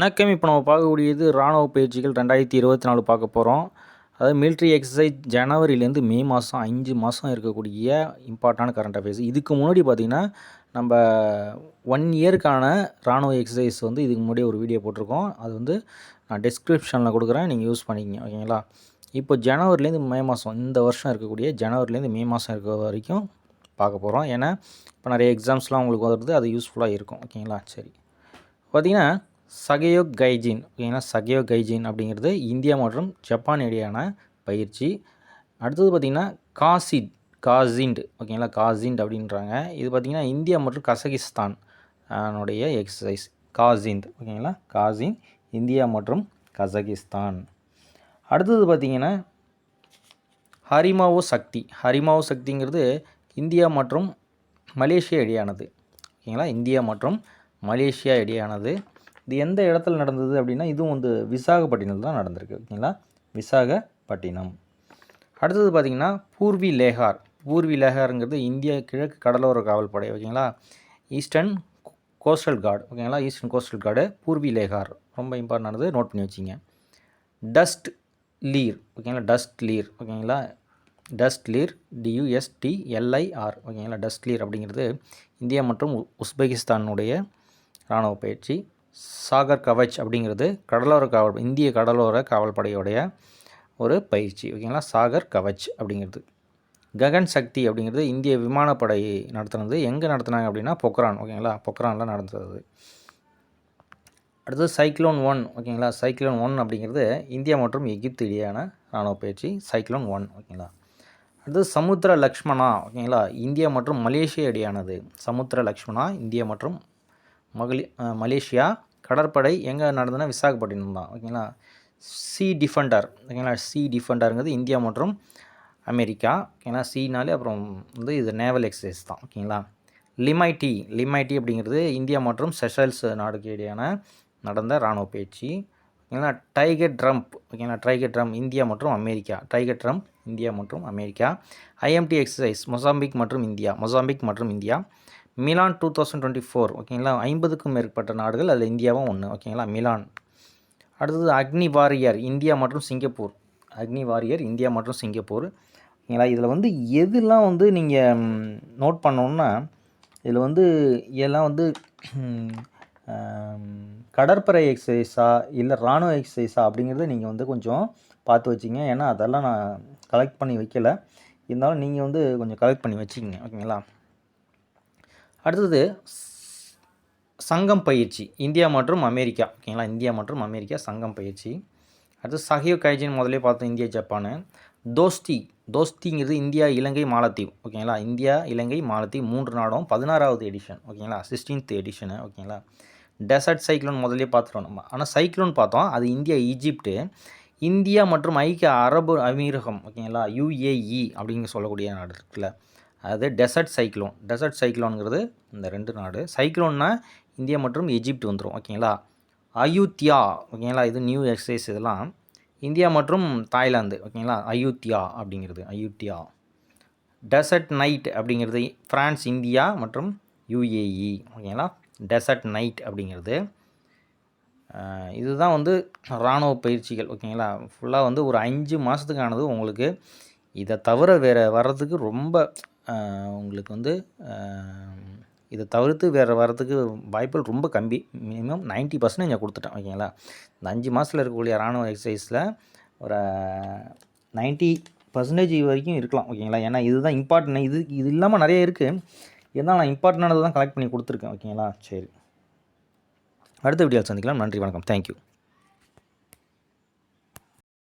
வணக்கம். இப்போ நம்ம பார்க்கக்கூடியது ராணுவ பயிற்சிகள் ரெண்டாயிரத்தி இருபத்தி நாலு பார்க்க போகிறோம் அதாவது மிலிட்ரி எக்ஸசைஸ் ஜனவரிலேருந்து மே மாதம் அஞ்சு மாதம் இருக்கக்கூடிய இம்பார்ட்டான கரண்ட் அஃபேர்ஸ் இதுக்கு முன்னாடி பார்த்திங்கன்னா நம்ம ஒன் இயருக்கான ராணுவ எக்ஸசைஸ் வந்து இதுக்கு முன்னாடி ஒரு வீடியோ போட்டிருக்கோம். அது வந்து நான் டிஸ்கிரிப்ஷனில் கொடுக்குறேன். நீங்கள் யூஸ் பண்ணிக்கிங்க. ஓகேங்களா? இப்போ ஜனவரிலேருந்து மே மாதம் இந்த வருஷம் இருக்கக்கூடிய ஜனவரிலேருந்து மே மாதம் இருக்க வரைக்கும் பார்க்க போகிறோம் ஏன்னா இப்போ நிறைய எக்ஸாம்ஸ்லாம் உங்களுக்கு வருது அது யூஸ்ஃபுல்லாக இருக்கும். ஓகேங்களா? சரி. பார்த்திங்கன்னா சகயோக் கைஜின் ஓகேங்களா? சகயோக் கைஜின் அப்படிங்கிறது இந்தியா மற்றும் ஜப்பான் இடையான பயிற்சி. அடுத்தது பார்த்திங்கன்னா காசிட் காசிண்ட் ஓகேங்களா? காசிண்ட் அப்படின்றாங்க. இது பார்த்திங்கன்னா இந்தியா மற்றும் கசகிஸ்தான் உடைய எக்ஸசைஸ் காசிந்த் ஓகேங்களா? காசின் இந்தியா மற்றும் கசகிஸ்தான். அடுத்தது பார்த்திங்கன்னா ஹரிமாவோ சக்தி. ஹரிமாவோ சக்திங்கிறது இந்தியா மற்றும் மலேசியா இடையானது ஓகேங்களா? இந்தியா மற்றும் மலேசியா இடையானது இது எந்த இடத்துல நடந்தது அப்படின்னா இதுவும் வந்து விசாகப்பட்டினத்தில் தான் நடந்திருக்கு ஓகேங்களா? விசாகப்பட்டினம். அடுத்தது பார்த்திங்கன்னா பூர்வி லேகார் பூர்வி லேகாருங்கிறது இந்திய கிழக்கு கடலோர காவல்படை ஓகேங்களா? ஈஸ்டர்ன் கோஸ்டல் கார்டு ஓகேங்களா? ஈஸ்டர்ன் கோஸ்டல் கார்டு பூர்வி லேகார் ரொம்ப இம்பார்ட்டன்டானது நோட் பண்ணி வச்சிங்க. டஸ்ட் லீர் ஓகேங்களா? டஸ்ட் லீர் ஓகேங்களா? டஸ்ட் லீர் டியூஎஸ்டி எல்ஐஆர் ஓகேங்களா? டஸ்ட் லீர் அப்படிங்கிறது இந்தியா மற்றும் உஸ்பெகிஸ்தானுடைய இராணுவ பயிற்சி. சாகர் கவச் அப்படிங்கிறது கடலோர காவல் இந்திய கடலோர காவல்படையுடைய ஒரு பயிற்சி ஓகேங்களா? சாகர் கவச் அப்படிங்கிறது. ககன் சக்தி அப்படிங்கிறது இந்திய விமானப்படை நடத்துனது. எங்கே நடத்துனாங்க அப்படின்னா பொக்ரான் ஓகேங்களா? பொக்ரானில் நடந்தது. அடுத்தது சைக்ளோன் ஒன் ஓகேங்களா? சைக்ளோன் ஒன் அப்படிங்கிறது இந்தியா மற்றும் எகிப்து இடையான இராணுவ பயிற்சி சைக்ளோன் ஒன் ஓகேங்களா? அடுத்தது சமுத்திர லக்ஷ்மணா ஓகேங்களா? இந்தியா மற்றும் மலேசியா இடையானது சமுத்திர லக்ஷ்மணா இந்தியா மற்றும் மகளி மலேசியா கடற்படை எங்கே நடந்ததுன்னா விசாகப்பட்டினம் தான். ஓகேங்களா? Sea defender. ஓகேங்களா? சி டிஃபெண்டருங்கிறது இந்தியா மற்றும் அமெரிக்கா. ஓகேங்களா? சீனாலே அப்புறம் வந்து இது நேவல் எக்ஸசைஸ் தான். ஓகேங்களா? லிமைட்டி லிமைட்டி அப்படிங்கிறது இந்தியா மற்றும் செஷல்ஸ் நாடுக்கு இடையான நடந்த இராணுவ பயிற்சி ஓகேங்களா டைகர் ட்ரம்ப் ஓகேங்களா? டைகர் ட்ரம்ப் இந்தியா மற்றும் அமெரிக்கா. டைகர் ட்ரம்ப் இந்தியா மற்றும் அமெரிக்கா. ஐஎம்டி எக்ஸசைஸ் மொசாம்பிக் மற்றும் இந்தியா. மொசாம்பிக் மற்றும் India. Milan two thousand twenty four ஓகேங்களா? ஐம்பதுக்கும் மேற்பட்ட நாடுகள் அதில் இந்தியாவும் ஒன்று ஓகேங்களா? மிலான். அடுத்தது அக்னி வாரியர் இந்தியா மற்றும் சிங்கப்பூர். அக்னி வாரியர் இந்தியா மற்றும் சிங்கப்பூர். ஓகேங்களா? இதில் வந்து எதுலாம் வந்து நீங்கள் நோட் பண்ணோன்னா இதில் வந்து இதெல்லாம் வந்து கடற்படை எக்ஸசைஸா இல்லை இராணுவ எக்ஸசைஸா அப்படிங்கிறத நீங்கள் வந்து கொஞ்சம் பார்த்து வச்சிங்க. ஏன்னா அதெல்லாம் நான் கலெக்ட் பண்ணி வைக்கல. இருந்தாலும் நீங்கள் வந்து கொஞ்சம் கலெக்ட் பண்ணி வச்சுக்கிங்க. ஓகேங்களா? அடுத்தது சங்கம் பயிற்சி. இந்தியா மற்றும் அமெரிக்கா. ஓகேங்களா? இந்தியா மற்றும் அமெரிக்கா சங்கம் பயிற்சி. அடுத்து சஹியோ கைஜின் முதலே பார்த்தோம் இந்தியா ஜப்பானு. தோஸ்தி தோஸ்திங்கிறது இந்தியா இலங்கை மாலத்தீவ். ஓகேங்களா? இந்தியா இலங்கை மாலத்தீவ் மூன்று நாடும் பதினாறாவது எடிஷன் ஓகேங்களா? சிக்ஸ்டீன்த் எடிஷனு ஓகேங்களா? டெசர்ட் சைக்ளோன் முதலே பார்த்துட்டோம் நம்ம. ஆனால் சைக்ளோன் பார்த்தோம். அது இந்தியா ஈஜிப்டு இந்தியா மற்றும் ஐக்கிய அரபு அமீரகம் ஓகேங்களா? யுஏஇ அப்படிங்க சொல்லக்கூடிய நாடு இருக்குல்ல. அது டெசர்ட் சைக்ளோன் டெசர்ட் சைக்ளோனுங்கிறது இந்த ரெண்டு நாடு. சைக்ளோன்னா இந்தியா மற்றும் எஜிப்ட் வந்துடும் ஓகேங்களா? அயோத்தியா ஓகேங்களா? இது நியூ எக்ஸசைஸ் இதெல்லாம். இந்தியா மற்றும் தாய்லாந்து ஓகேங்களா? அயோத்தியா அப்படிங்கிறது. அயோத்தியா. டெசர்ட் நைட் அப்படிங்கிறது ஃப்ரான்ஸ் இந்தியா மற்றும் யுஏஇ ஓகேங்களா? டெசர்ட் நைட் அப்படிங்கிறது. இதுதான் வந்து இராணுவ பயிற்சிகள் ஓகேங்களா? ஃபுல்லாக வந்து ஒரு அஞ்சு மாதத்துக்கானது உங்களுக்கு. இதை தவிர வேறு வர்றதுக்கு ரொம்ப உங்களுக்கு வந்து இதை தவிர்த்து வேறு வரதுக்கு வாய்ப்புகள் ரொம்ப கம்மி. மினிமம் நைன்ட்டி பர்சன்டேஜ் நான் கொடுத்துட்டேன் ஓகேங்களா? இந்த அஞ்சு மாதத்தில் இருக்கக்கூடிய இராணுவ எக்ஸசைஸில் ஒரு நைன்ட்டி பர்சன்டேஜ் வரைக்கும் இருக்கலாம் ஓகேங்களா? ஏன்னா இதுதான் இம்பார்ட்டன்ட் இது இது இல்லாமல் நிறைய இருக்குது இருந்தாலும் நான் இம்பார்ட்டண்டானது தான் கலெக்ட் பண்ணி கொடுத்துருக்கேன் ஓகேங்களா சரி. அடுத்த வீடியோவில் சந்திக்கலாம். நன்றி வணக்கம். தேங்க்யூ